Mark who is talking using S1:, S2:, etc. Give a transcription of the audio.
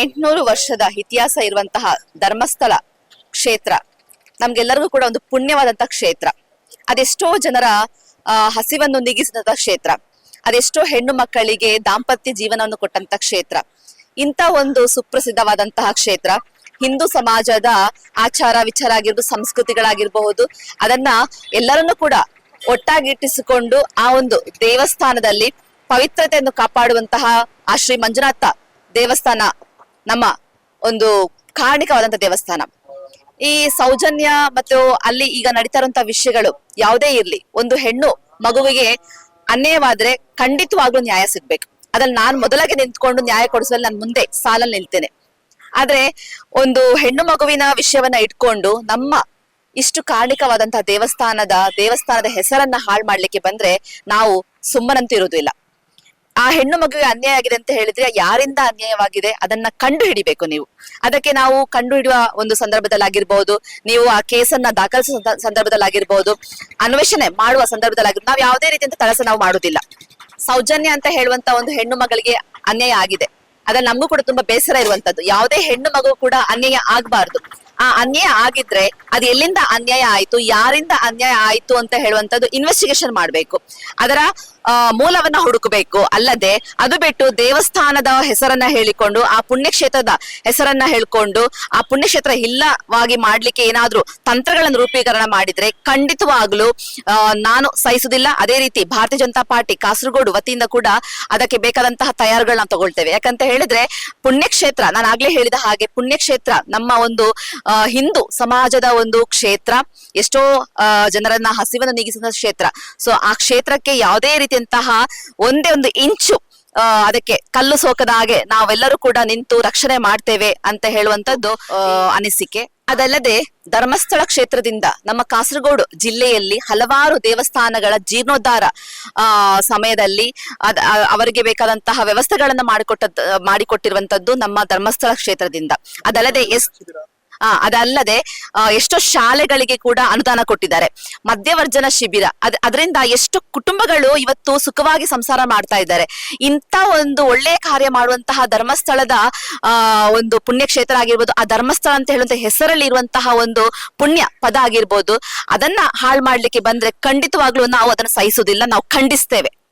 S1: ಎಂಟ್ನೂರು ವರ್ಷದ ಇತಿಹಾಸ ಇರುವಂತಹ ಧರ್ಮಸ್ಥಳ ಕ್ಷೇತ್ರ, ನಮ್ಗೆಲ್ಲರಿಗೂ ಕೂಡ ಒಂದು ಪುಣ್ಯವಾದಂತಹ ಕ್ಷೇತ್ರ. ಅದೆಷ್ಟೋ ಜನರ ಹಸಿವನ್ನು ನೀಗಿಸಿದಂತಹ ಕ್ಷೇತ್ರ. ಅದೆಷ್ಟೋ ಹೆಣ್ಣು ಮಕ್ಕಳಿಗೆ ದಾಂಪತ್ಯ ಜೀವನವನ್ನು ಕೊಟ್ಟಂತ ಕ್ಷೇತ್ರ. ಇಂಥ ಒಂದು ಸುಪ್ರಸಿದ್ಧವಾದಂತಹ ಕ್ಷೇತ್ರ. ಹಿಂದೂ ಸಮಾಜದ ಆಚಾರ ವಿಚಾರ ಆಗಿರ್ಬೋದು, ಸಂಸ್ಕೃತಿಗಳಾಗಿರಬಹುದು, ಅದನ್ನ ಎಲ್ಲರನ್ನೂ ಕೂಡ ಒಟ್ಟಾಗಿಟ್ಟಿಸಿಕೊಂಡು ಆ ಒಂದು ದೇವಸ್ಥಾನದಲ್ಲಿ ಪವಿತ್ರತೆಯನ್ನು ಕಾಪಾಡುವಂತಹ ಆ ಶ್ರೀ ಮಂಜುನಾಥ ದೇವಸ್ಥಾನ ನಮ್ಮ ಒಂದು ಕಾರಣಿಕವಾದಂತ ದೇವಸ್ಥಾನ. ಈ ಸೌಜನ್ಯ ಮತ್ತು ಅಲ್ಲಿ ಈಗ ನಡೀತಾ ಇರುವಂತಹ ವಿಷಯಗಳು ಯಾವುದೇ ಇರ್ಲಿ, ಒಂದು ಹೆಣ್ಣು ಮಗುವಿಗೆ ಅನ್ಯಾಯವಾದ್ರೆ ಖಂಡಿತವಾಗ್ಲೂ ನ್ಯಾಯ ಸಿಗ್ಬೇಕು. ಅದ್ರಲ್ಲಿ ನಾನು ಮೊದಲಾಗಿ ನಿಂತ್ಕೊಂಡು ನ್ಯಾಯ ಕೊಡಿಸಲು ನಾನು ಮುಂದೆ ಸಾಲಲ್ಲಿ ನಿಲ್ತೇನೆ. ಆದ್ರೆ ಒಂದು ಹೆಣ್ಣು ಮಗುವಿನ ವಿಷಯವನ್ನ ಇಟ್ಕೊಂಡು ನಮ್ಮ ಇಷ್ಟು ಕಾರಣಿಕವಾದಂತಹ ದೇವಸ್ಥಾನದ ದೇವಸ್ಥಾನದ ಹೆಸರನ್ನ ಹಾಳು ಮಾಡ್ಲಿಕ್ಕೆ ಬಂದ್ರೆ ನಾವು ಸುಮ್ಮನಂತೂ ಇರುವುದಿಲ್ಲ. ಆ ಹೆಣ್ಣು ಮಗುವಿಗೆ ಅನ್ಯಾಯ ಆಗಿದೆ ಅಂತ ಹೇಳಿದ್ರೆ ಯಾರಿಂದ ಅನ್ಯಾಯವಾಗಿದೆ? ಅದನ್ನ ಕಂಡು ಹಿಡಿಬೇಕು ನೀವು. ಅದಕ್ಕೆ ನಾವು ಕಂಡು ಹಿಡಿಯುವ ಒಂದು ಸಂದರ್ಭದಲ್ಲಾಗಿರ್ಬಹುದು ನೀವು ಆ ಕೇಸನ್ನ ದಾಖಲಿಸುವ ಸಂದರ್ಭದಲ್ಲಿ ಸಂದರ್ಭದಲ್ಲಾಗಿರ್ಬಹುದು ಅನ್ವೇಷಣೆ ಮಾಡುವ ಸಂದರ್ಭದಲ್ಲಾಗಿರ್ಬೋದು ನಾವು ಯಾವುದೇ ರೀತಿಯಂತ ಕೆಲಸ ನಾವು ಮಾಡುದಿಲ್ಲ. ಸೌಜನ್ಯ ಅಂತ ಹೇಳುವಂತ ಒಂದು ಹೆಣ್ಣು ಮಗಳಿಗೆ ಅನ್ಯಾಯ ಆಗಿದೆ. ಅದ್ರಲ್ಲಿ ನಮಗೂ ಕೂಡ ತುಂಬಾ ಬೇಸರ ಇರುವಂತದ್ದು. ಯಾವುದೇ ಹೆಣ್ಣು ಮಗು ಕೂಡ ಅನ್ಯಾಯ ಆಗ್ಬಾರ್ದು. ಆ ಅನ್ಯಾಯ ಆಗಿದ್ರೆ ಅದು ಎಲ್ಲಿಂದ ಅನ್ಯಾಯ ಆಯ್ತು, ಯಾರಿಂದ ಅನ್ಯಾಯ ಆಯ್ತು ಅಂತ ಹೇಳುವಂತದ್ದು ಇನ್ವೆಸ್ಟಿಗೇಷನ್ ಮಾಡ್ಬೇಕು. ಅದರ ಮೂಲವನ್ನ ಹುಡುಕಬೇಕು. ಅಲ್ಲದೆ ಅದು ಬಿಟ್ಟು ದೇವಸ್ಥಾನದ ಹೆಸರನ್ನ ಹೇಳಿಕೊಂಡು, ಆ ಪುಣ್ಯಕ್ಷೇತ್ರದ ಹೆಸರನ್ನ ಹೇಳ್ಕೊಂಡು, ಆ ಪುಣ್ಯಕ್ಷೇತ್ರ ಇಲ್ಲವಾಗಿ ಮಾಡ್ಲಿಕ್ಕೆ ಏನಾದ್ರೂ ತಂತ್ರಗಳನ್ನು ರೂಪೀಕರಣ ಮಾಡಿದ್ರೆ ಖಂಡಿತವಾಗ್ಲೂ ನಾನು ಸಹಿಸುದಿಲ್ಲ ಅದೇ ರೀತಿ ಭಾರತೀಯ ಜನತಾ ಪಾರ್ಟಿ ಕಾಸರಗೋಡು ವತಿಯಿಂದ ಕೂಡ ಅದಕ್ಕೆ ಬೇಕಾದಂತಹ ತಯಾರುಗಳನ್ನ ತಗೊಳ್ತೇವೆ. ಯಾಕಂತ ಹೇಳಿದ್ರೆ ಪುಣ್ಯಕ್ಷೇತ್ರ, ನಾನು ಆಗ್ಲೇ ಹೇಳಿದ ಹಾಗೆ ಪುಣ್ಯಕ್ಷೇತ್ರ ನಮ್ಮ ಒಂದು ಹಿಂದೂ ಸಮಾಜದ ಒಂದು ಕ್ಷೇತ್ರ. ಎಷ್ಟೋ ಜನರನ್ನ ಹಸಿವನ್ನು ನೀಗಿಸಿದ ಕ್ಷೇತ್ರ. ಸೊ ಆ ಕ್ಷೇತ್ರಕ್ಕೆ ಯಾವುದೇ ರೀತಿಯಂತಹ ಒಂದೇ ಒಂದು ಇಂಚು ಅದಕ್ಕೆ ಕಲ್ಲು ಸೋಕದ ಹಾಗೆ ನಾವೆಲ್ಲರೂ ಕೂಡ ನಿಂತು ರಕ್ಷಣೆ ಮಾಡ್ತೇವೆ ಅಂತ ಹೇಳುವಂತದ್ದು ಅನಿಸಿಕೆ. ಅದಲ್ಲದೆ ಧರ್ಮಸ್ಥಳ ಕ್ಷೇತ್ರದಿಂದ ನಮ್ಮ ಕಾಸರಗೋಡು ಜಿಲ್ಲೆಯಲ್ಲಿ ಹಲವಾರು ದೇವಸ್ಥಾನಗಳ ಜೀರ್ಣೋದ್ಧಾರ, ಆ, ಸಮಯದಲ್ಲಿ ಅದ ಅವರಿಗೆ ಬೇಕಾದಂತಹ ವ್ಯವಸ್ಥೆಗಳನ್ನ ಮಾಡಿಕೊಟ್ಟ ಮಾಡಿಕೊಟ್ಟಿರುವಂತದ್ದು ನಮ್ಮ ಧರ್ಮಸ್ಥಳ ಕ್ಷೇತ್ರದಿಂದ. ಅದಲ್ಲದೆ ಎಸ್ ಅದಲ್ಲದೆ ಎಷ್ಟೋ ಶಾಲೆಗಳಿಗೆ ಕೂಡ ಅನುದಾನ ಕೊಟ್ಟಿದ್ದಾರೆ. ಮಧ್ಯವರ್ಜನ ಶಿಬಿರ, ಅದ್, ಅದರಿಂದ ಎಷ್ಟು ಕುಟುಂಬಗಳು ಇವತ್ತು ಸುಖವಾಗಿ ಸಂಸಾರ ಮಾಡ್ತಾ ಇದ್ದಾರೆ. ಇಂಥ ಒಂದು ಒಳ್ಳೆಯ ಕಾರ್ಯ ಮಾಡುವಂತಹ ಧರ್ಮಸ್ಥಳದ, ಆ, ಒಂದು ಪುಣ್ಯಕ್ಷೇತ್ರ ಆಗಿರ್ಬೋದು, ಆ ಧರ್ಮಸ್ಥಳ ಅಂತ ಹೇಳುವಂತ ಹೆಸರಲ್ಲಿ ಇರುವಂತಹ ಒಂದು ಪುಣ್ಯ ಪದ ಆಗಿರ್ಬೋದು, ಅದನ್ನ ಹಾಳು ಮಾಡ್ಲಿಕ್ಕೆ ಬಂದ್ರೆ ಖಂಡಿತವಾಗ್ಲೂ ನಾವು ಅದನ್ನ ಸಹಿಸುವುದಿಲ್ಲ, ನಾವು ಖಂಡಿಸ್ತೇವೆ.